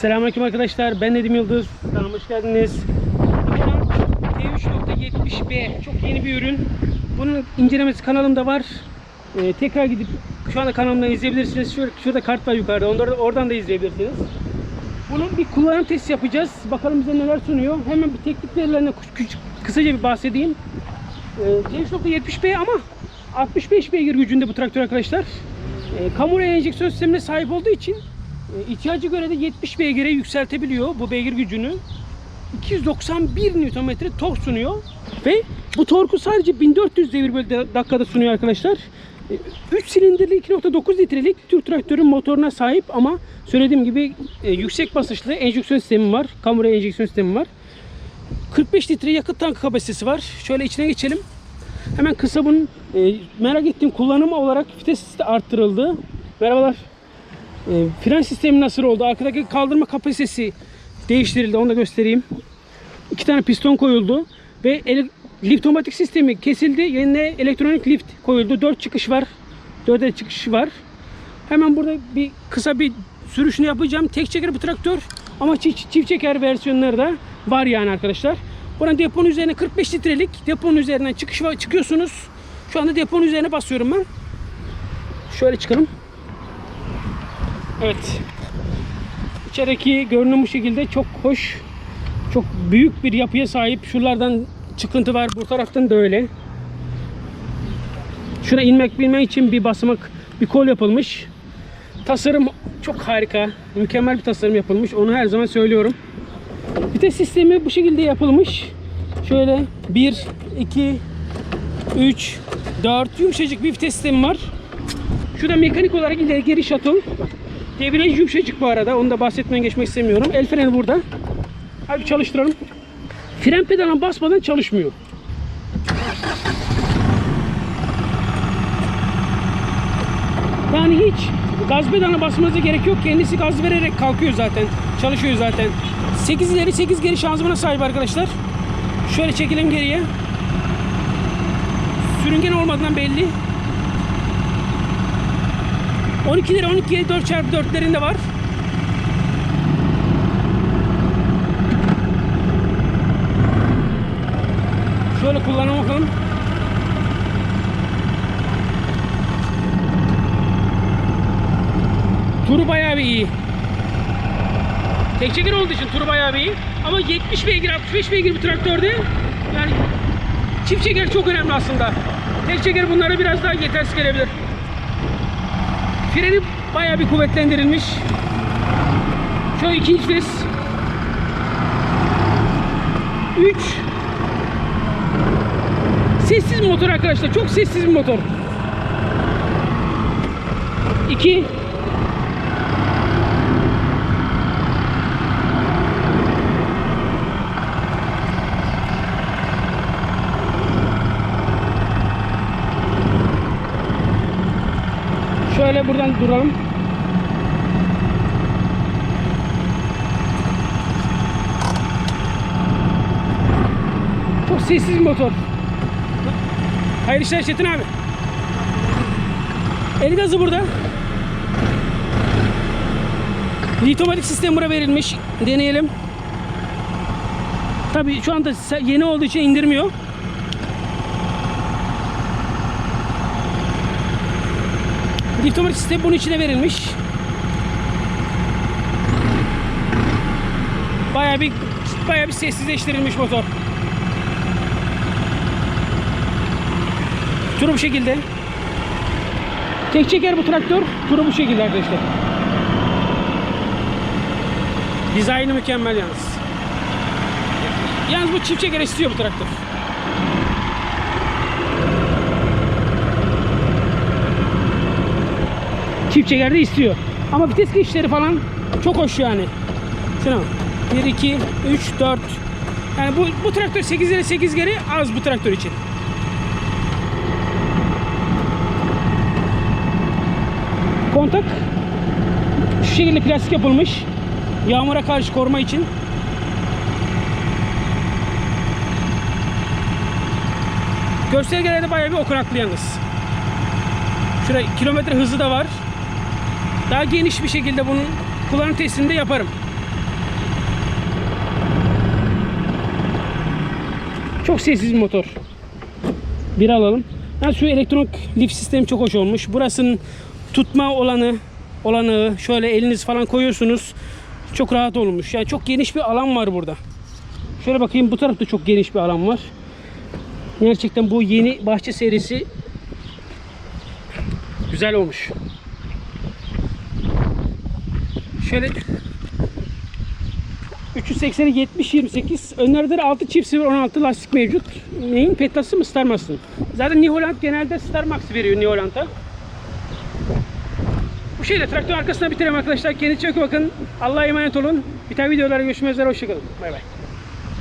Selamünaleyküm arkadaşlar. Ben Nedim Yıldız. Kanalıma hoş geldiniz. Nikolan T3.70B çok yeni bir ürün. Bunun incelemesi kanalımda var. Ee, tekrar gidip şu anda kanalımdan izleyebilirsiniz. Şurada, şurada kart var yukarıda. Onları, oradan da izleyebilirsiniz. Bunun bir kullanım testi yapacağız. Bakalım bize neler sunuyor. Hemen bir teknik verilerine küçük, kısaca bir bahsedeyim. Ee, T3.70B ama 65 beygir gücünde bu traktör arkadaşlar. Ee, Kamura enjeksiyon sistemine sahip olduğu için e, ihtiyacı göre de 70 beygire yükseltebiliyor bu beygir gücünü. 291 Nm tork sunuyor ve bu torku sadece 1400 devir bölü da- dakikada sunuyor arkadaşlar. 3 silindirli 2.9 litrelik Türk traktörün motoruna sahip ama söylediğim gibi e, yüksek basınçlı enjeksiyon sistemi var. Kamura enjeksiyon sistemi var. 45 litre yakıt tank kapasitesi var. Şöyle içine geçelim. Hemen kısa bunun e, merak ettiğim kullanımı olarak vites de arttırıldı. Merhabalar. E, fren sistemi nasıl oldu? Arkadaki kaldırma kapasitesi değiştirildi. Onu da göstereyim. İki tane piston koyuldu ve liftomatik sistemi kesildi. Yerine elektronik lift koyuldu. Dört çıkış var. Dörde çıkış var. Hemen burada bir kısa bir sürüşünü yapacağım. Tek çeker bir traktör ama çift, çift çeker versiyonları da var yani arkadaşlar. Buranın deponun üzerine 45 litrelik deponun üzerinden çıkış var, çıkıyorsunuz. Şu anda deponun üzerine basıyorum ben. Şöyle çıkalım. Evet. İçerideki görünüm bu şekilde çok hoş. Çok büyük bir yapıya sahip. Şuralardan çıkıntı var. Bu taraftan da öyle. Şuna inmek bilmek için bir basamak, bir kol yapılmış. Tasarım çok harika. Mükemmel bir tasarım yapılmış. Onu her zaman söylüyorum. Vites sistemi bu şekilde yapılmış. Şöyle 1, 2, 3, 4 yumuşacık bir vites sistemi var. Şurada mekanik olarak ileri geri shuttle. Debriyaj yumuşacık bu arada. Onu da bahsetmeden geçmek istemiyorum. El freni burada. Hadi çalıştıralım. Fren pedalına basmadan çalışmıyor. Yani hiç gaz pedalına basmanıza gerek yok. Kendisi gaz vererek kalkıyor zaten. Çalışıyor zaten. 8 ileri 8 geri şanzımana sahip arkadaşlar. Şöyle çekelim geriye. Sürüngen olmadığından belli. 12'leri 12 4x4'lerinde var. Şöyle kullanalım bakalım. Turu bayağı bir iyi. Tek çeker olduğu için turu bayağı bir iyi. Ama 70 beygir, 65 beygir bir traktörde yani çift çeker çok önemli aslında. Tek çeker bunlara biraz daha yetersiz gelebilir. Freni bayağı bir kuvvetlendirilmiş. Şu ikinci vites. 3 Sessiz motor arkadaşlar. Çok sessiz bir motor. 2 Şöyle buradan duralım. Çok sessiz motor. Hayırlı işler Çetin abi. El gazı burada. Litomatik sistem buraya verilmiş. Deneyelim. Tabii şu anda yeni olduğu için indirmiyor. Liftomatik sistem bunun içine verilmiş. Bayağı bir bayağı bir sessizleştirilmiş motor. Turu bu şekilde. Tek çeker bu traktör. Turu bu şekilde arkadaşlar. Dizaynı mükemmel yalnız. Yalnız bu çift çeker istiyor bu traktör. Çift çeker de istiyor. Ama vites geçişleri falan çok hoş yani. Şuna bak. 1, 2, 3, 4. Yani bu, bu traktör 8 ileri 8 geri az bu traktör için. Kontak şu şekilde plastik yapılmış. Yağmura karşı koruma için. Göstergelerde bayağı bir okunaklı yalnız. Şurada kilometre hızı da var daha geniş bir şekilde bunun kullanım testini de yaparım. Çok sessiz bir motor. Bir alalım. Yani şu elektronik lif sistemi çok hoş olmuş. Burasının tutma olanı, olanı şöyle eliniz falan koyuyorsunuz. Çok rahat olmuş. Yani çok geniş bir alan var burada. Şöyle bakayım bu tarafta çok geniş bir alan var. Gerçekten bu yeni bahçe serisi güzel olmuş. Şöyle 380'e 70 28 önlerde de 6 çift 16 lastik mevcut. Neyin Petlası mı Star Max'ın? Zaten New Holland genelde Star Max veriyor New Holland'a. Bu şeyle traktör arkasına bitirelim arkadaşlar. Kendinize çok bakın. Allah'a emanet olun. Bir tane videolarda görüşmek üzere. Hoşçakalın. Bay bay.